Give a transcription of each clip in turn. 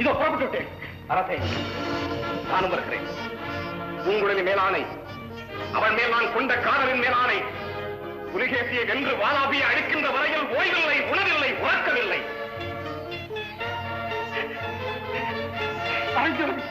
இதோ புறப்பட்டு விட்டேன். அரசே நானும் வருகிறேன். உங்களுடைய மேலானை அவன் மேல் நான் கொண்ட காதலின் மேலானை புலிகேசியை வென்று வாலாபியை அழிக்கின்ற வரையில் ஓய்வில்லை உணவில்லை உறக்கவில்லை. பரஞ்சோதி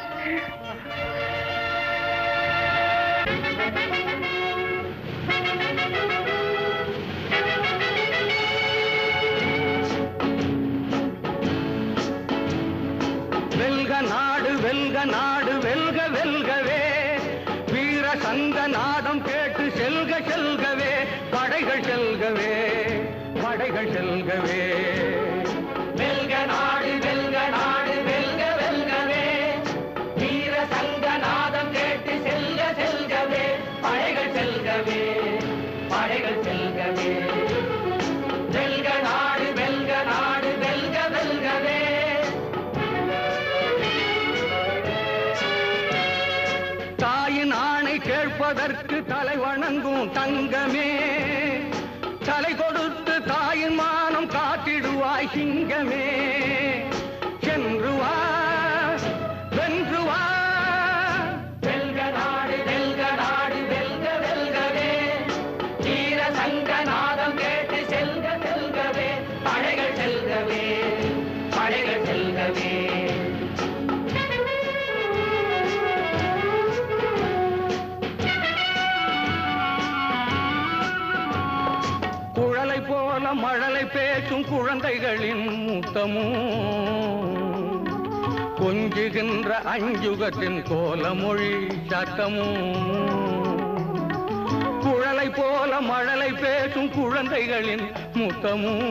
நாதம் கேட்டு செல்க செல்கவே. படைகள் செல்கவே. படைகள் செல்கவே. கேட்பதற்கு தலை வணங்கும் தங்கமே. தலை கொடுத்து தாயின் மானம் காத்திடுவாய் சிங்கமே. சென்று வா வென்று வா. செல்கவே படைகள் செல்கவே. படைகள் போல மழலை பேசும் குழந்தைகளின் மூத்தமும் கொஞ்சுகின்ற அஞ்சுகத்தின் கோலமொழி சத்தமும் குழலை போல மழலை பேசும் குழந்தைகளின் முத்தமும்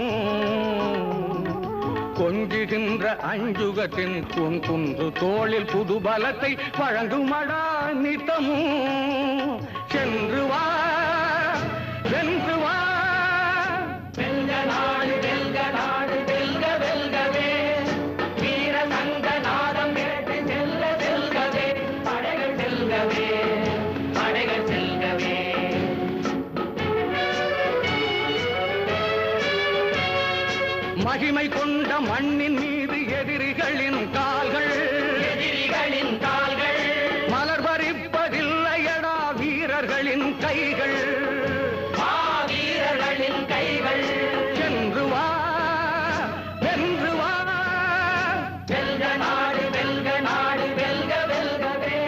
கொஞ்சுகின்ற அஞ்சுகத்தின் குன் குன்று தோளில் புது பலத்தை வழங்குமடா நித்தமும் சென்று வா சென்று வா. மகிமை கொண்ட மண்ணின் மீது எதிரிகளின் கால்கள். எதிரிகளின் கால்கள். மலர் பறிப்பதில்லையடா வீரர்களின் கைகள். வீரர்களின் கைகள். சென்று வா வென்று வா. வெல்க நாடு வெல்க நாடு வெல்க வெல்கவே.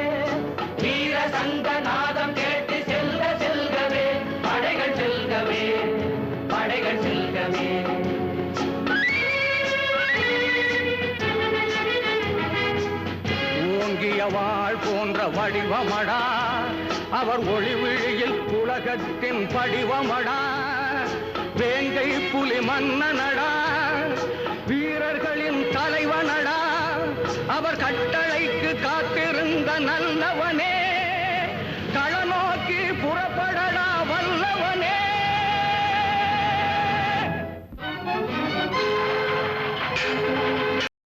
வீர சங்க நாதம் போன்ற வடிவமடா. அவர் ஒளிவிழியில் உலகத்தின் படிவமடா. வேங்கை புலி மன்னனடா. வீரர்களின் தலைவனடா. அவர் கட்டளைக்கு காத்திருந்த நல்லவனே. களநோக்கி புற